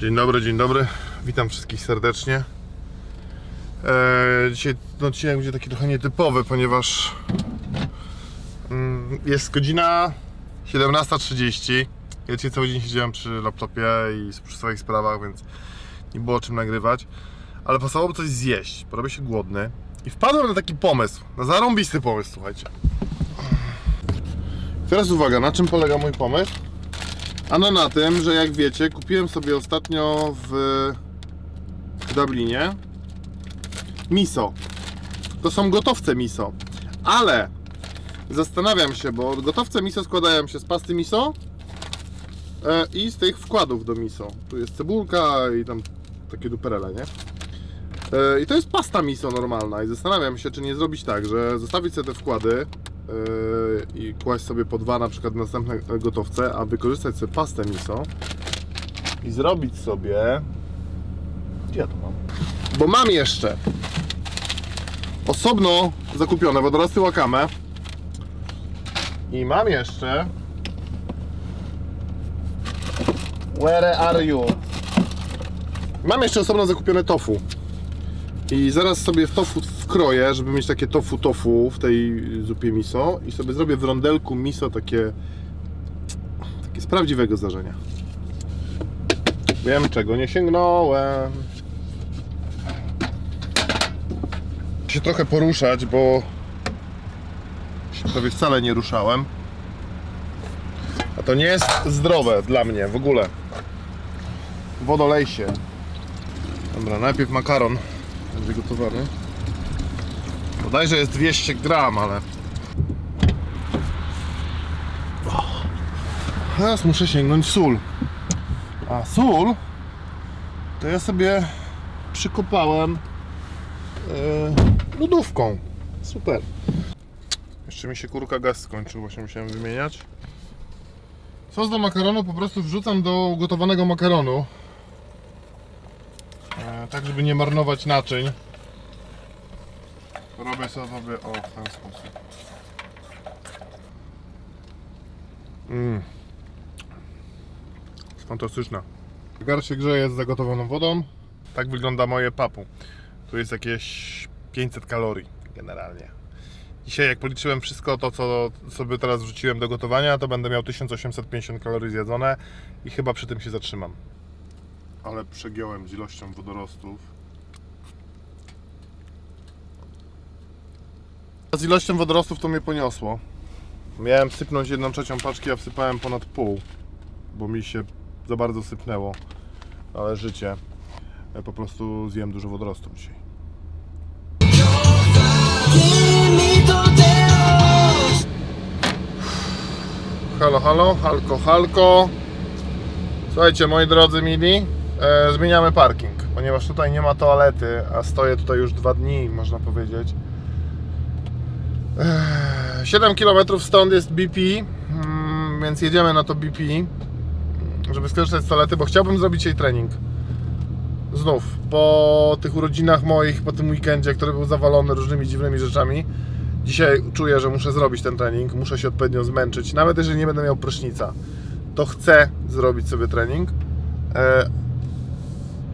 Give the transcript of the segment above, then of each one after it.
Dzień dobry, dzień dobry. Witam wszystkich serdecznie. Eee, dzisiaj no, odcinek będzie taki trochę nietypowy, ponieważ mm, jest godzina 17.30. Ja dzisiaj cały dzień siedziałem przy laptopie i przy swoich sprawach, więc nie było czym nagrywać. Ale pasowałoby coś zjeść, bo robię się głodny. I wpadłem na taki pomysł, na zarąbisty pomysł, słuchajcie. Teraz uwaga, na czym polega mój pomysł? Ano na tym, że jak wiecie, kupiłem sobie ostatnio w, Dublinie miso. To są gotowce miso. Ale zastanawiam się, bo gotowce miso składają się z pasty miso e, i z tych wkładów do miso. Tu jest cebulka i tam takie duperele, nie? E, I to jest pasta miso normalna i zastanawiam się, czy nie zrobić tak, że zostawić sobie te wkłady i kłaść sobie po dwa na przykład następne gotowce, a wykorzystać sobie pastę miso i zrobić sobie gdzie ja to mam? Bo mam jeszcze osobno zakupione wodorosty wakame i mam jeszcze Where are you? Mam jeszcze osobno zakupione tofu. I zaraz sobie w tofu wkroję, żeby mieć takie tofu tofu w tej zupie miso i sobie zrobię w rondelku miso takie takie z prawdziwego zdarzenia. Wiem czego nie sięgnąłem. Się trochę poruszać, bo się prawie wcale nie ruszałem. A to nie jest zdrowe dla mnie w ogóle. Wodolej się. Dobra, najpierw makaron będzie gotowany. Bodajże jest 200 gram, ale... Teraz muszę sięgnąć sól. A sól to ja sobie przykopałem yy, lodówką. Super. Jeszcze mi się kurka gaz skończył, właśnie musiałem wymieniać. Sos do makaronu po prostu wrzucam do ugotowanego makaronu. E, tak żeby nie marnować naczyń. Robię sobie o w ten sposób. Jest fantastyczna. Gar się grzeje z zagotowaną wodą. Tak wygląda moje papu. Tu jest jakieś 500 kalorii generalnie. Dzisiaj jak policzyłem wszystko to, co sobie teraz wrzuciłem do gotowania, to będę miał 1850 kalorii zjedzone i chyba przy tym się zatrzymam ale przegiąłem z ilością wodorostów. Z ilością wodorostów to mnie poniosło. Miałem sypnąć jedną trzecią paczki, a wsypałem ponad pół, bo mi się za bardzo sypnęło. Ale życie. Ja po prostu zjem dużo wodorostów dzisiaj. Halo, halo, halko, halko. Słuchajcie, moi drodzy mili, e, zmieniamy parking, ponieważ tutaj nie ma toalety, a stoję tutaj już dwa dni, można powiedzieć. E, 7 km stąd jest BP, mm, więc jedziemy na to BP, żeby skorzystać z toalety, bo chciałbym zrobić jej trening. Znów, po tych urodzinach moich, po tym weekendzie, który był zawalony różnymi dziwnymi rzeczami, Dzisiaj czuję, że muszę zrobić ten trening, muszę się odpowiednio zmęczyć. Nawet jeżeli nie będę miał prysznica, to chcę zrobić sobie trening.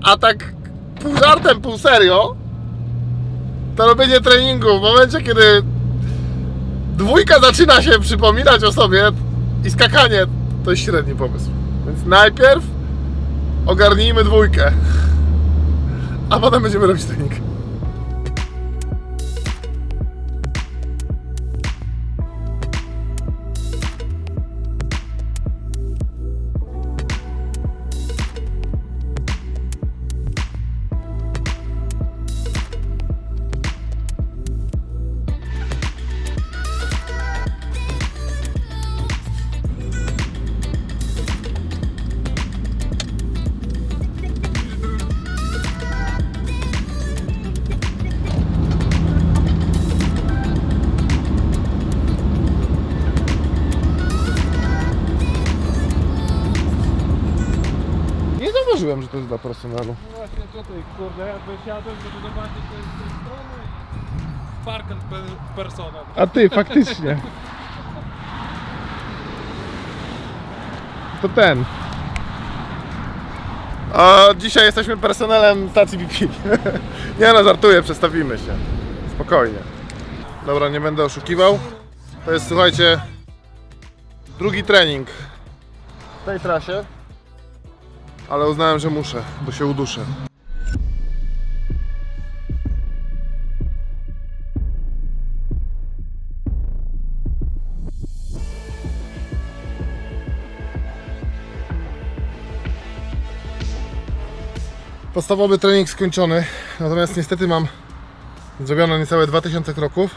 A tak pół żartem, pół serio, to robienie treningu w momencie, kiedy dwójka zaczyna się przypominać o sobie i skakanie to jest średni pomysł. Więc najpierw ogarnijmy dwójkę, a potem będziemy robić trening. Zauważyłem, że to jest dla personelu. No właśnie tutaj, kurde, jak wysiadłem, żeby zobaczyć to jest z tej strony. Parkant pe persona. A ty, faktycznie. To ten. A dzisiaj jesteśmy personelem stacji BP. nie no, żartuję, przestawimy się. Spokojnie. Dobra, nie będę oszukiwał. To jest, słuchajcie, drugi trening w tej trasie. Ale uznałem, że muszę, bo się uduszę. Podstawowy trening skończony, natomiast niestety mam zrobione niecałe 2000 kroków.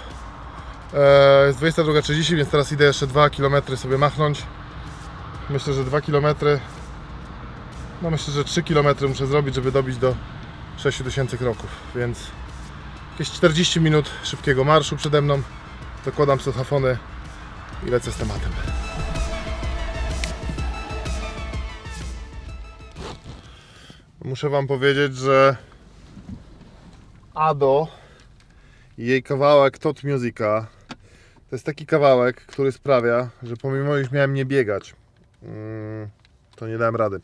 Eee, jest 22.30, więc teraz idę jeszcze 2 km sobie machnąć. Myślę, że 2 km, no myślę, że 3 km muszę zrobić, żeby dobić do 6000 kroków, więc jakieś 40 minut szybkiego marszu przede mną. Zakładam słuchafony i lecę z tematem. Muszę Wam powiedzieć, że Ado i jej kawałek Tot Musica to jest taki kawałek, który sprawia, że pomimo iż miałem nie biegać, mm, to nie dałem rady.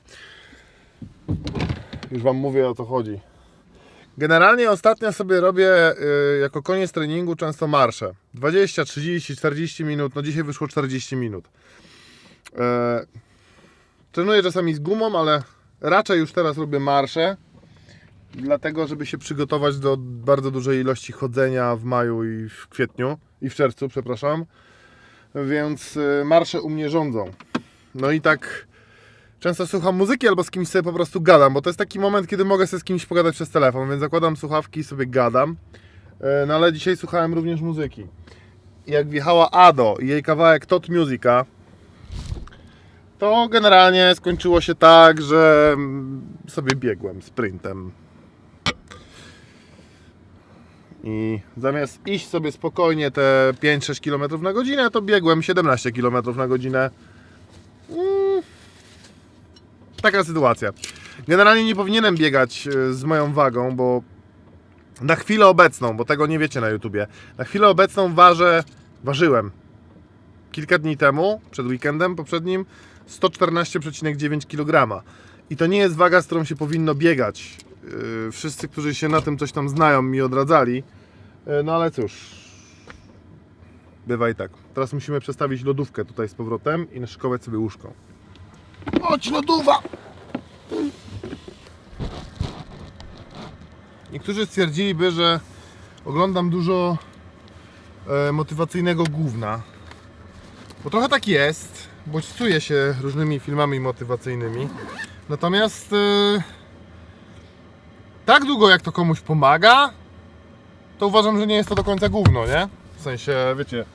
Już Wam mówię o co chodzi. Generalnie ostatnio sobie robię y, jako koniec treningu często marsze. 20, 30, 40 minut, no dzisiaj wyszło 40 minut. E, trenuję czasami z gumą, ale raczej już teraz robię marsze. Dlatego, żeby się przygotować do bardzo dużej ilości chodzenia w maju i w kwietniu i w czerwcu, przepraszam. Więc y, marsze u mnie rządzą. No i tak często słucham muzyki albo z kimś sobie po prostu gadam, bo to jest taki moment, kiedy mogę sobie z kimś pogadać przez telefon, więc zakładam słuchawki i sobie gadam. E, No ale dzisiaj słuchałem również muzyki. Jak wjechała Ado i jej kawałek Tot Musica, to generalnie skończyło się tak, że mm, sobie biegłem sprintem. I zamiast iść sobie spokojnie te 5-6 km na godzinę, to biegłem 17 km na godzinę. Taka sytuacja. Generalnie nie powinienem biegać e, z moją wagą, bo na chwilę obecną, bo tego nie wiecie na YouTubie, na chwilę obecną ważę, ważyłem kilka dni temu, przed weekendem poprzednim, 114,9 kg. I to nie jest waga, z którą się powinno biegać. Yy, Wszyscy, którzy się na tym coś tam znają, mi odradzali. Yy, No ale cóż, bywa i tak. Teraz musimy przestawić lodówkę tutaj z powrotem i naszykować sobie łóżko. Chodź lodowa! Niektórzy stwierdziliby, że oglądam dużo e, motywacyjnego gówna. Bo trochę tak jest, bodźcuję się różnymi filmami motywacyjnymi. Natomiast e, tak długo jak to komuś pomaga, to uważam, że nie jest to do końca gówno, nie? W sensie, wiecie.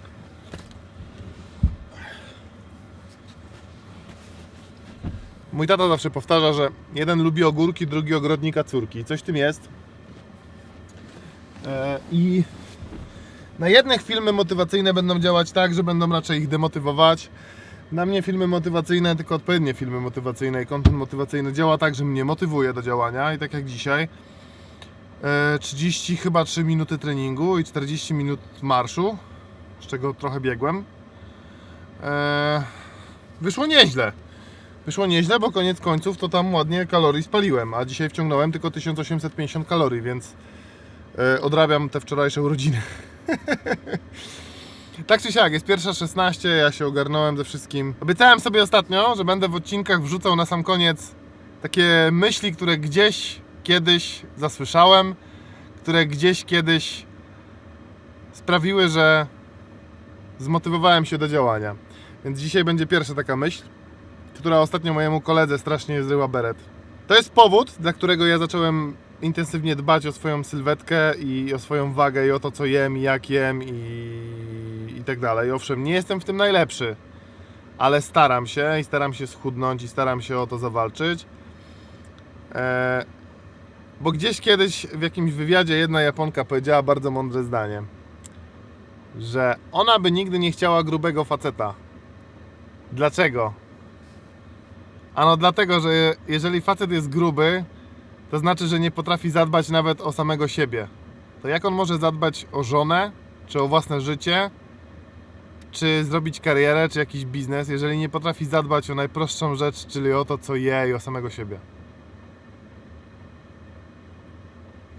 Mój tata zawsze powtarza, że jeden lubi ogórki, drugi ogrodnika córki. Coś w tym jest. E, I na jednych filmy motywacyjne będą działać tak, że będą raczej ich demotywować. Na mnie filmy motywacyjne, tylko odpowiednie filmy motywacyjne i kontent motywacyjny działa tak, że mnie motywuje do działania i tak jak dzisiaj. E, 30 chyba 3 minuty treningu i 40 minut marszu, z czego trochę biegłem. E, wyszło nieźle. Wyszło nieźle, bo koniec końców to tam ładnie kalorii spaliłem, a dzisiaj wciągnąłem tylko 1850 kalorii, więc e, odrabiam te wczorajsze urodziny. tak czy siak, jest pierwsza 16, ja się ogarnąłem ze wszystkim. Obiecałem sobie ostatnio, że będę w odcinkach wrzucał na sam koniec takie myśli, które gdzieś kiedyś zasłyszałem, które gdzieś kiedyś sprawiły, że zmotywowałem się do działania. Więc dzisiaj będzie pierwsza taka myśl która ostatnio mojemu koledze strasznie zryła beret. To jest powód, dla którego ja zacząłem intensywnie dbać o swoją sylwetkę i o swoją wagę i o to, co jem, i jak jem i, i tak dalej. Owszem, nie jestem w tym najlepszy, ale staram się i staram się schudnąć i staram się o to zawalczyć. E, bo gdzieś kiedyś w jakimś wywiadzie jedna Japonka powiedziała bardzo mądre zdanie, że ona by nigdy nie chciała grubego faceta. Dlaczego? Ano dlatego, że jeżeli facet jest gruby, to znaczy, że nie potrafi zadbać nawet o samego siebie. To jak on może zadbać o żonę, czy o własne życie, czy zrobić karierę, czy jakiś biznes, jeżeli nie potrafi zadbać o najprostszą rzecz, czyli o to, co je i o samego siebie?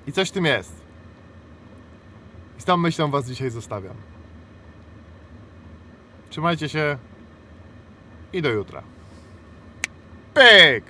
I coś w tym jest. I z tą myślą Was dzisiaj zostawiam. Trzymajcie się i do jutra. big.